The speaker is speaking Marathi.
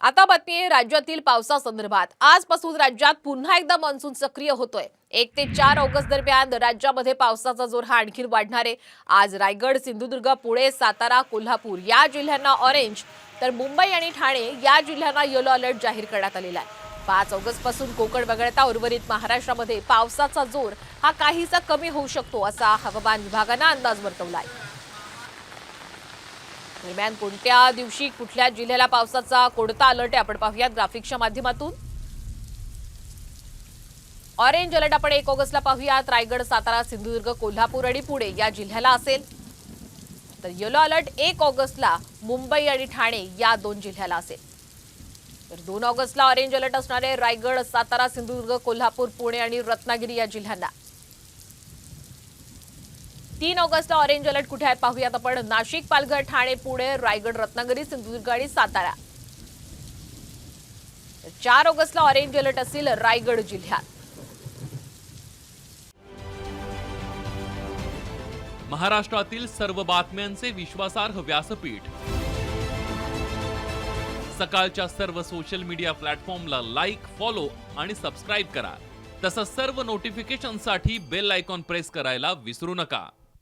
आता बातमी आहे राज्यातील पावसासंदर्भात. आजपासून राज्यात पुन्हा एकदा मान्सून सक्रिय होतोय. एक ते चार ऑगस्ट दरम्यान राज्यामध्ये पावसाचा जोर हा आणखी वाढणार आहे. आज रायगड सिंधुदुर्ग पुणे सातारा कोल्हापूर या जिल्ह्यांना ऑरेंज तर मुंबई आणि ठाणे या जिल्ह्यांना येलो अलर्ट जाहीर करण्यात आलेला आहे. पाच ऑगस्टपासून कोकण वगळता उर्वरित महाराष्ट्रामध्ये पावसाचा जोर हा काहीसा कमी होऊ शकतो असा हवामान विभागानं अंदाज वर्तवला आहे. दरम्यान कोणत्या दिवशी कुठल्या जिल्ह्याला पावसाचा कोणता अलर्ट आहे? आपण पाहूयात ग्राफिकच्या माध्यमातून. ऑरेंज अलर्ट आपण एक ऑगस्टला पाहूयात. रायगड सातारा सिंधुदुर्ग कोल्हापूर आणि पुणे या जिल्ह्याला असेल. तर येलो अलर्ट एक ऑगस्टला मुंबई आणि ठाणे या दोन जिल्ह्याला असेल. तर दोन ऑगस्टला ऑरेंज अलर्ट असणारे रायगड सातारा सिंधुदुर्ग कोल्हापूर पुणे आणि रत्नागिरी या जिल्ह्यांना. तीन ऑगस्टला ऑरेंज अलर्ट कुठे आहेत पाहूयात आपण. नाशिक पालघर ठाणे पुणे रायगड रत्नागिरी सिंधुदुर्ग आणि सातारा. चार ऑगस्टला ऑरेंज अलर्ट असेल रायगड जिल्ह्यात. महाराष्ट्रातील सर्व बातम्यांचे विश्वासार्ह व्यासपीठ. सकाळच्या सर्व सोशल मीडिया प्लॅटफॉर्मला लाईक फॉलो आणि सबस्क्राईब करा. तसंच सर्व नोटिफिकेशनसाठी बेल आयकॉन प्रेस करायला विसरू नका.